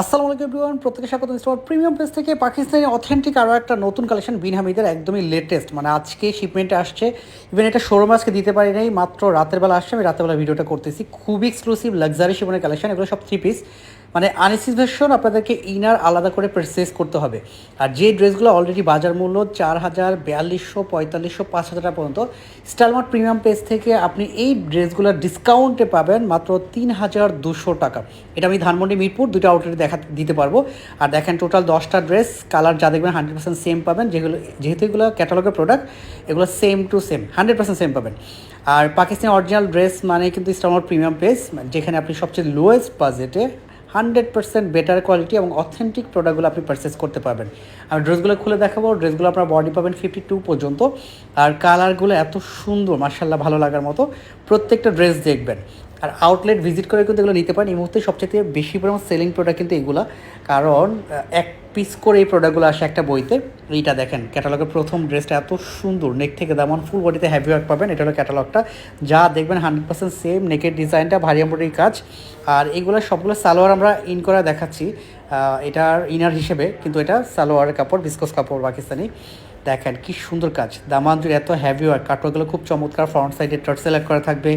আসসালামু আলাইকুম এভরিওয়ান প্রত্যেকে স্বাগত। ইনস্টার প্রিমিয়াম পেজ থেকে পাকিস্তানি অথেন্টিক আরও একটা নতুন কালেকশন বিন হামিদের একদমই লেটেস্ট মানে আজকে শিপমেন্টে আসছে। ইভেন এটা শোরুম আজকে দিতে পারি নাই, মাত্র রাতের বেলা আসছে। আমি রাতের বেলা ভিডিওটা করতেছি। খুবই এক্সক্লুসিভ লাক্সারি শিপনের কালেকশন এগুলো সব থ্রি পিস মানে আনিসিস ভার্সন আপনাদেরকে ইনার আলাদা করে পারচেস করতে হবে। আর যে ড্রেসগুলো অলরেডি বাজার মূল্য চার হাজার, বিয়াল্লিশশো, পঁয়তাল্লিশশো, পাঁচ হাজার টাকা পর্যন্ত স্টাইলমার্ট প্রিমিয়াম পেজ থেকে আপনি এই ড্রেসগুলো ডিসকাউন্টে পাবেন মাত্র তিন হাজার দুশো টাকা। এটা আমি ধানমন্ডি, মিরপুর দুটো আউটলেটে দেখা, দিতে পারব। আর দেখেন টোটাল দশটা ড্রেস কালার যা দেখবেন হান্ড্রেড পার্সেন্ট সেম পাবেন। যেগুলো, যেহেতু এগুলো ক্যাটালগের প্রোডাক্ট এগুলো same to same hundred percent same পাবেন। আর পাকিস্তানি অরিজিনাল ড্রেস মানে কিন্তু স্টাইলমার্ট প্রিমিয়াম পেজ যেখানে আপনি সবচেয়ে লোয়েস্ট বাজেটে হান্ড্রেড পার্সেন্ট বেটার কোয়ালিটি এবং অথেন্টিক প্রোডাক্টগুলো আপনি পারচেস করতে পারবেন। আমি ড্রেসগুলো খুলে দেখাবো। ড্রেসগুলো আপনার বডি পাবেন ফিফটি টু পর্যন্ত। আর কালারগুলো এত সুন্দর মার্শাল্লাহ ভালো লাগার মতো। প্রত্যেকটা ড্রেস দেখবেন। আর আউটলেট ভিজিট করে কিন্তু এগুলো নিতে পারেন। এই মুহূর্তে সবচেয়ে বেশি পরিমাণ সেলিং প্রোডাক্ট কিন্তু এগুলো। কারণ এক পিস করে এই প্রোডাক্টগুলো আসে একটা বইতে। এইটা দেখেন ক্যাটালগের প্রথম ড্রেসটা এত সুন্দর নেক থেকে দামন ফুল বডিতে হ্যাভি ওয়ার্ক পাবেন, এটা হলো ক্যাটালগটা যা দেখবেন হান্ড্রেড পার্সেন্ট সেম নেকের ডিজাইনটা ভারী এমব্রয়ডারি কাজ। আর এগুলো সবগুলো সালোয়ার আমরা ইন করা দেখাচ্ছি এটার ইনার হিসেবে, কিন্তু এটা সালোয়ার কাপড় বিস্কস কাপড়, পাকিস্তানি। দেখেন কি সুন্দর কাজ। দামান জুড়ে এত হ্যাভি ওয়ার্ক কাটওয়ার্কগুলো খুব চমৎকার ফ্রন্ট সাইডে টার্সেল অ্যাড করা থাকবে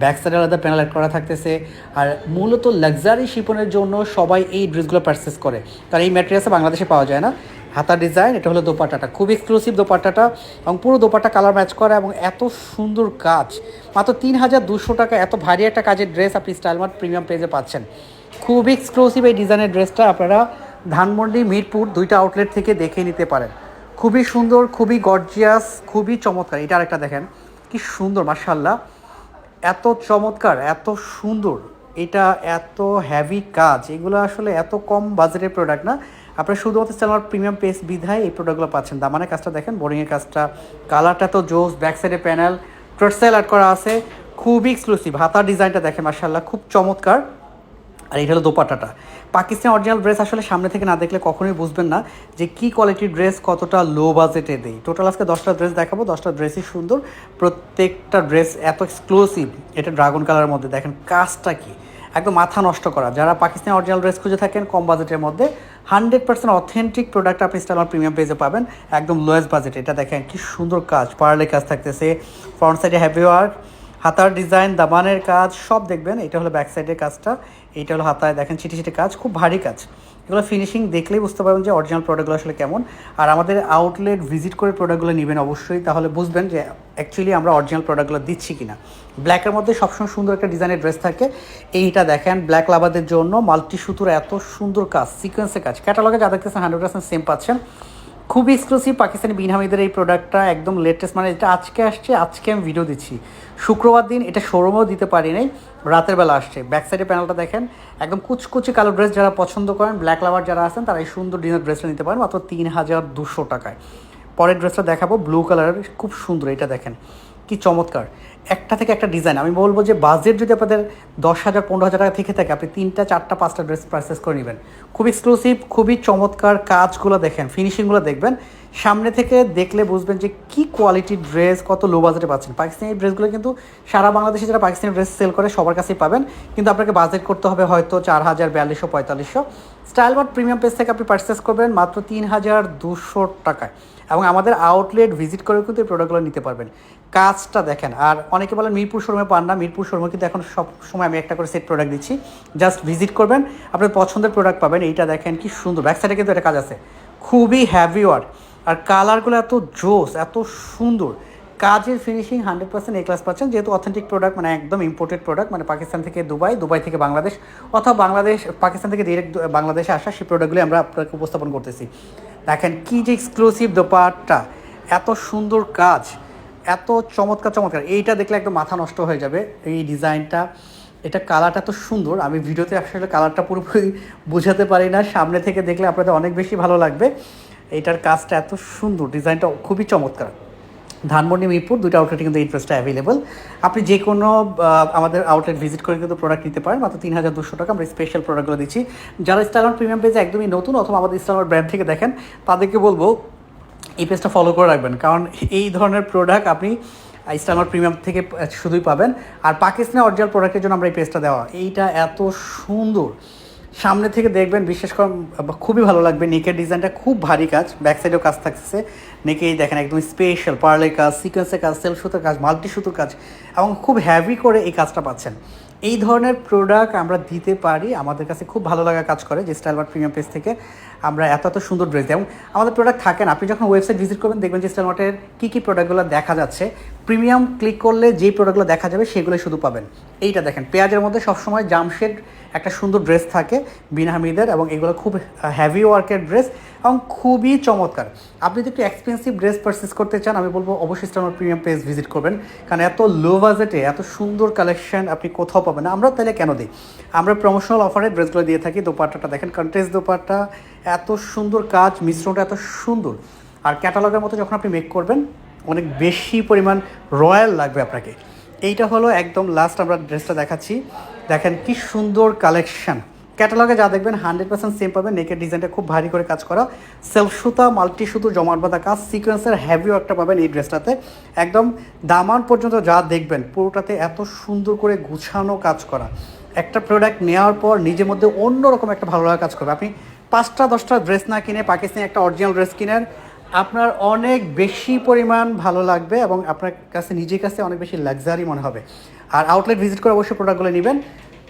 ব্যাক সাইডে আলাদা প্যানেল অ্যাড করা থাকতেছে। আর মূলত লাক্সারি শিপনের জন্য সবাই এই ড্রেসগুলো পারচেস করে। কারণ এই ম্যাটেরিয়ালসে বাংলাদেশে পাওয়া যায় না। হাতা ডিজাইন এটা হলো দোপাট্টাটা। খুব এক্সক্লুসিভ দোপাট্টাটা এবং পুরো দোপাট্টা কালার ম্যাচ করা এবং এত সুন্দর কাজ। মাত্র তিন হাজার দুশো টাকা, এত ভারী একটা কাজের ড্রেস আপনি স্টাইলমার্ট প্রিমিয়াম পেজে পাচ্ছেন। খুব এক্সক্লুসিভ এই ডিজাইনের ড্রেসটা আপনারা ধানমন্ডি, মিরপুর দুইটা আউটলেট থেকে দেখে নিতে পারেন। খুবই সুন্দর, খুবই গর্জিয়াস খুবই চমৎকার। এটা আরেকটা দেখেন, কি সুন্দর মার্শাল্লাহ এত চমৎকার, এত সুন্দর। এটা এত হ্যাভি কাজ। এগুলো আসলে এত কম বাজেটের প্রোডাক্ট না। আপনারা শুধুমাত্র আমার প্রিমিয়াম পেস বিধায় এই প্রোডাক্টগুলো পাচ্ছেন। দামানে কাজটা দেখেন বোরিংয়ের কাজটা। কালারটা তো জোস ব্যাক সাইডে প্যানেল ট্রেডসেল অ্যাড করা আছে। খুবই এক্সক্লুসিভ হাতার ডিজাইনটা দেখেন মার্শাল্লাহ খুব চমৎকার। আর এটা হলো দোপাট্টাটা। পাকিস্তান অরিজিনাল ড্রেস আসলে সামনে থেকে না দেখলে কখনোই বুঝবেন না যে কি কোয়ালিটির ড্রেস কতটা লো বাজেটে দেয়। টোটাল আজকে দশটা ড্রেস দেখাবো, দশটা ড্রেসই সুন্দর। প্রত্যেকটা ড্রেস এত এক্সক্লুসিভ এটা ড্রাগন কালারের মধ্যে। দেখেন কাজটা কি? একদম মাথা নষ্ট করা। যারা পাকিস্তানি অরিজিনাল ড্রেস খুঁজে থাকেন, কম বাজেটের মধ্যে হান্ড্রেড পার্সেন্ট অথেন্টিক প্রোডাক্ট আপনি স্টাইল প্রিমিয়াম পেজে পাবেন, একদম লোয়েস্ট বাজেটে এটা দেখেন কি সুন্দর কাজ। পার্লের কাজ থাকতেছে ফ্রন্ট সাইডে হ্যাভি ওয়ার্ক হাতার ডিজাইন দামানের কাজ, সব দেখবেন। এটা হলো ব্যাক সাইডের কাজটা। এইটা হলো হাতায়, দেখেন ছিটি ছিটি কাজ, খুব ভারী কাজ। এগুলো ফিনিশিং দেখলেই বুঝতে পারবেন যে অরিজিনাল প্রোডাক্টগুলো আসলে কেমন। আর আমাদের আউটলেট ভিজিট করে প্রোডাক্টগুলো নেবেন অবশ্যই, তাহলে বুঝবেন যে অ্যাকচুয়ালি আমরা অরিজিনাল প্রোডাক্টগুলো দিচ্ছি কিনা। ব্ল্যাকের মধ্যে সবসময় সুন্দর একটা ডিজাইনের ড্রেস থাকে। এইটা দেখেন ব্ল্যাক লাভারদের জন্য মাল্টি সুতোর এত সুন্দর কাজ সিকোয়েন্সের কাজ। ক্যাটালগে যা দেখতেছেন হান্ড্রেড পার্সেন্ট সেম পাচ্ছেন। খুবই এক্সক্লুসিভ পাকিস্তানি বিন হামিদের এই প্রোডাক্টটা একদম লেটেস্ট মানে এটা আজকে আসছে, আজকে আমি ভিডিও দিচ্ছি। শুক্রবার দিন এটা শোরুমেও দিতে পারি নাই, রাতের বেলা আসছে। ব্যাক সাইডে প্যানেলটা দেখেন, একদম কুচকুচি কালো ড্রেস যারা পছন্দ করেন ব্ল্যাক লাভার যারা আছেন, তারা এই সুন্দর ডিনার ড্রেসটা নিতে পারেন, মাত্র তিন হাজার দুশো টাকায়। পরের ড্রেসটা দেখাবো ব্লু কালারের খুব সুন্দর, এটা দেখেন। কি চমৎকার। একটা থেকে একটা ডিজাইন আমি বলব যে বাজেট যদি আপনাদের দশ হাজার, পনেরো হাজার টাকা থেকে থাকে, আপনি তিনটা, চারটা, পাঁচটা ড্রেস পারচেস করে নেবেন। খুব এক্সক্লুসিভ খুবই চমৎকার কাজগুলো দেখেন ফিনিশিংগুলো দেখবেন। সামনে থেকে দেখলে বুঝবেন যে কি কোয়ালিটির ড্রেস কত লো বাজেটে পাচ্ছেন। পাকিস্তানি ড্রেসগুলো কিন্তু সারা বাংলাদেশে যারা পাকিস্তানি ড্রেস সেল করে সবার কাছেই পাবেন। কিন্তু আপনাকে বাজেট করতে হবে হয়তো চার হাজার, বিয়াল্লিশশো, পঁয়তাল্লিশশো। স্টাইল বাট প্রিমিয়াম পেজ থেকে আপনি পারচেস করবেন মাত্র তিন হাজার দুশো টাকায়। এবং আমাদের আউটলেট ভিজিট করে কিন্তু এই প্রোডাক্টগুলো নিতে পারবেন। কাজটা দেখেন, আর অনেকে বলেন মিরপুর শোরুমে পান না। মিরপুর শোরুমে কিন্তু এখন সব সময় আমি একটা করে সেট প্রোডাক্ট দিচ্ছি। জাস্ট ভিজিট করবেন, আপনার পছন্দের প্রোডাক্ট পাবেন। এইটা দেখেন কি সুন্দর। ব্যাক সাইডে কিন্তু একটা কাজ আছে। খুবই হ্যাভি ওয়ার্ক আর কালারগুলো এত জোস, এত সুন্দর। কাজের finishing hundred percent A class পাচ্ছেন, যেহেতু অথেন্টিক প্রোডাক্ট মানে একদম ইম্পোর্টেড প্রোডাক্ট মানে পাকিস্তান থেকে দুবাই দুবাই থেকে বাংলাদেশ, অথবা বাংলাদেশ, পাকিস্তান থেকে ডিরেক্ট বাংলাদেশে আসা সেই প্রোডাক্টগুলি আমরা আপনাকে উপস্থাপন করতেছি। দেখেন কি যে এক্সক্লুসিভ দোপাট্টা, এত সুন্দর কাজ, এত চমৎকার চমৎকার। এইটা দেখলে একদম মাথা নষ্ট হয়ে যাবে এই ডিজাইনটা। এটা কালারটা তো সুন্দর, আমি ভিডিওতে আসলে কালারটা পুরোপুরি বোঝাতে পারি না, সামনে থেকে দেখলে আপনাদের অনেক বেশি ভালো লাগবে। এইটার কাজটা এত সুন্দর, ডিজাইনটা খুবই চমৎকার। ধানমন্ডি, মিরপুর দুটো আউটলেটে কিন্তু এই ড্রেসটা অ্যাভেলেবল আপনি যে কোনো আমাদের আউটলেট ভিজিট করে কিন্তু প্রোডাক্ট নিতে পারেন। মাত্র তিন হাজার দুশো টাকা আমরা স্পেশাল প্রোডাক্টগুলো দিচ্ছি। যারা স্টাইলন প্রিমিয়াম পেজে একদমই নতুন অথবা আমাদের স্টাইলন ব্র্যান্ড থেকে দেখেন, তাদেরকে বলব, এই পেজটা ফলো করে রাখবেন। কারণ এই ধরনের প্রোডাক্ট আপনি স্টাইলমার প্রিমিয়াম থেকে শুধুই পাবেন। আর পাকিস্তানের অরিজিনাল প্রোডাক্টের জন্য আমরা এই পেজটা দেওয়া। এইটা এত সুন্দর। সামনে থেকে দেখবেন বিশেষ করে খুবই ভালো লাগবে। নেকের ডিজাইনটা খুব ভারী কাজ ব্যাক সাইডেও কাজ থাকছে। নেকেই দেখেন একদম স্পেশাল পার্লের কাজ সিকোয়েন্সের কাজ সেল সুতোর কাজ মাল্টি সুতোর কাজ এবং খুব হ্যাভি করে এই কাজটা পাচ্ছেন। এই ধরনের প্রোডাক্ট আমরা দিতে পারি, আমাদের কাছে খুব ভালো লাগা কাজ করে যে স্টাইল মার্ট প্রিমিয়াম পেজ থেকে আমরা এত এত সুন্দর ড্রেস দিই। এবং আমাদের প্রোডাক্ট থাকেন আপনি যখন ওয়েবসাইট ভিজিট করবেন, দেখবেন যে স্টাইল মার্টের কী কী প্রোডাক্টগুলো দেখা যাচ্ছে। প্রিমিয়াম ক্লিক করলে যেই প্রোডাক্টগুলো দেখা যাবে সেগুলো শুধু পাবেন। এইটা দেখেন, পেঁয়াজের মধ্যে সবসময় জামশেড একটা সুন্দর ড্রেস থাকে বিন হামিদের এবং এগুলো খুব হ্যাভি ওয়ার্কের ড্রেস এবং খুবই চমৎকার। আপনি যদি একটু এক্সপেন্সিভ ড্রেস পারচেস করতে চান, আমি বলব অবশ্যই আমার প্রিমিয়াম পেজ ভিজিট করবেন। কারণ এত লো বাজেটে এত সুন্দর কালেকশন আপনি কোথাও পাবেন না। আমরা তাহলে কেন দিই? আমরা প্রমোশনাল অফারে ড্রেসগুলো দিয়ে থাকি। দোপাট্টাটা দেখেন কন্টেস্ট দোপাট্টা। এত সুন্দর কাজ, মিশ্রণটা এত সুন্দর। আর ক্যাটালগের মতো যখন আপনি মেক করবেন, অনেক বেশি পরিমাণ রয়্যাল লাগবে আপনাকে। এইটা হলো একদম লাস্ট আমরা ড্রেসটা দেখাচ্ছি। দেখেন কি সুন্দর কালেকশন ক্যাটালগে যা দেখবেন হান্ড্রেড পার্সেন্ট সেম পাবেন। নেকের ডিজাইনটা খুব ভারী করে কাজ করা। সেলফ সুতা মাল্টি সুতো, জমাট বাঁধা কাজ সিকোয়েন্সের হ্যাভিও একটা পাবেন এই ড্রেসটাতে একদম দামান পর্যন্ত যা দেখবেন, পুরোটাতে এত সুন্দর করে গুছানো কাজ করা। একটা প্রোডাক্ট নেওয়ার পর নিজের মধ্যে অন্যরকম একটা ভালো লাগা কাজ করবে। আপনি পাঁচটা, দশটা ড্রেস না কিনে পাকিস্তানি একটা অরিজিনাল ড্রেস কিনেন, আপনার অনেক বেশি পরিমাণ ভালো লাগবে এবং আপনার কাছে, নিজের কাছে অনেক বেশি লাক্সারি মনে হবে। আর আউটলেট ভিজিট করে অবশ্যই প্রোডাক্টগুলো নেবেন।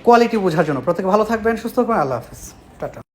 কোয়ালিটি বোঝার জন্য। প্রত্যেকে ভালো থাকবেন, সুস্থ থাকবেন, আল্লাহ হাফিজ। টাটা।